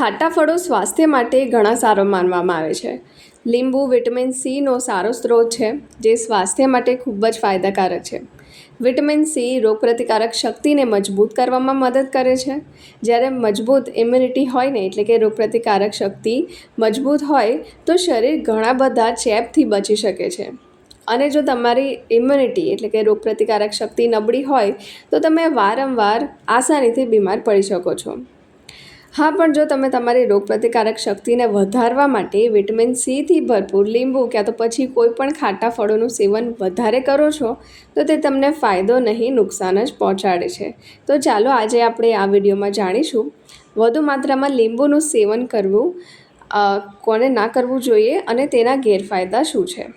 ખાટા ફળો સ્વાસ્થ્ય માટે ઘણા સારો માનવામાં આવે છે. લીંબુ, વિટામિન સીનો સારો સ્ત્રોત છે, જે સ્વાસ્થ્ય માટે ખૂબ જ ફાયદાકારક છે. વિટામિન સી રોગપ્રતિકારક શક્તિને મજબૂત કરવામાં મદદ કરે છે. જ્યારે મજબૂત ઇમ્યુનિટી હોય ને, એટલે કે રોગપ્રતિકારક શક્તિ મજબૂત હોય, તો શરીર ઘણા બધા ચેપથી બચી શકે છે. અને જો તમારી ઇમ્યુનિટી એટલે કે રોગપ્રતિકારક શક્તિ નબળી હોય, તો તમે વારંવાર આસાનીથી બીમાર પડી શકો છો. હા, પણ જો તમે તમારી રોગપ્રતિકારક શક્તિને વધારવા માટે વિટામિન સીથી ભરપૂર લીંબુ ક્યાં તો પછી કોઈ પણ ખાટા ફળોનું સેવન વધારે કરો છો, તો તે તમને ફાયદો નહીં, નુકસાન જ પહોંચાડે છે. તો ચાલો આજે આપણે આ વિડીયોમાં જાણીશું, વધુ માત્રામાં લીંબુનું સેવન કરવું કોને ના કરવું જોઈએ અને તેના ગેરફાયદા શું છે?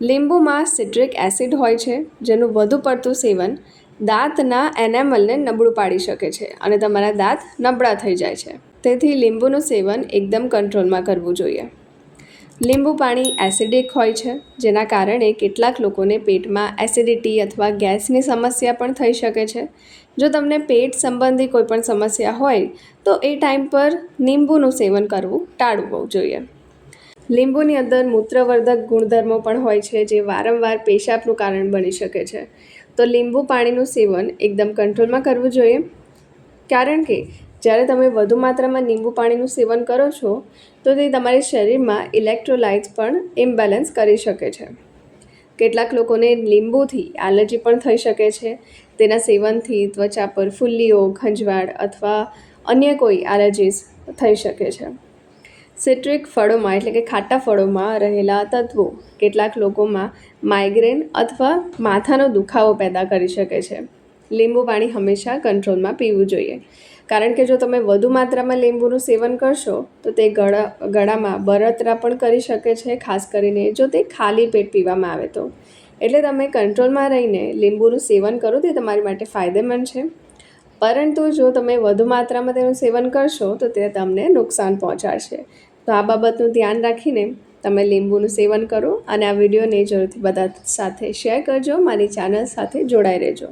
લીંબુમાં સિટ્રિક એસિડ હોય છે, જેનું વધુ પડતું સેવન દાંતના એનેમલને નબળું પાડી શકે છે અને તમારા દાંત નબળા થઈ જાય છે. તેથી લીંબુનું સેવન એકદમ કંટ્રોલમાં કરવું જોઈએ. લીંબુ પાણી એસિડિક હોય છે, જેના કારણે કેટલાક લોકોને પેટમાં એસિડિટી અથવા ગેસની સમસ્યા પણ થઈ શકે છે. જો તમને પેટ સંબંધી કોઈપણ સમસ્યા હોય, તો એ ટાઈમ પર લીંબુનું સેવન કરવું ટાળવું જોઈએ. લીંબુની અંદર મૂત્રવર્ધક ગુણધર્મો પણ હોય છે, જે વારંવાર પેશાબનું કારણ બની શકે છે. તો લીંબુ પાણીનું સેવન એકદમ કંટ્રોલમાં કરવું જોઈએ. કારણ કે જ્યારે તમે વધુ માત્રામાં લીંબુ પાણીનું સેવન કરો છો, તો તે તમારી શરીરમાં ઇલેક્ટ્રોલાઇટ્સ પણ ઇમ્બેલેન્સ કરી શકે છે. કેટલાક લોકોને લીંબુથી એલર્જી પણ થઈ શકે છે. તેના સેવનથી ત્વચા પર ફુલ્લીઓ ખંજવાળ અથવા અન્ય કોઈ એલર્જીસ થઈ શકે છે. સિટ્રિક ફળોમાં, એટલે કે ખાટા ફળોમાં રહેલા તત્વો કેટલાક લોકોમાં માઇગ્રેન અથવા માથાનો દુખાવો પેદા કરી શકે છે. લીંબુ પાણી હંમેશા કંટ્રોલમાં પીવું જોઈએ. કારણ કે જો તમે વધુ માત્રામાં લીંબુનું સેવન કરશો, તો તે ગળા, ગળામાં બળતરા પણ કરી શકે છે, ખાસ કરીને જો તે ખાલી પેટ પીવામાં આવે તો. એટલે તમે કંટ્રોલમાં રહીને લીંબુનું સેવન કરો, તે તમારી માટે ફાયદેમંદ છે. પરંતુ જો તમે વધુ માત્રામાં તેનું સેવન કરશો, તો તે તમને નુકસાન પહોંચાડશે. તો આ બાબતનું ધ્યાન રાખીને તમે લીંબુનું સેવન કરો અને આ વિડીયોને જરૂરથી બધા સાથે શેર કરજો, મારી ચેનલ સાથે જોડાઈ રહેજો.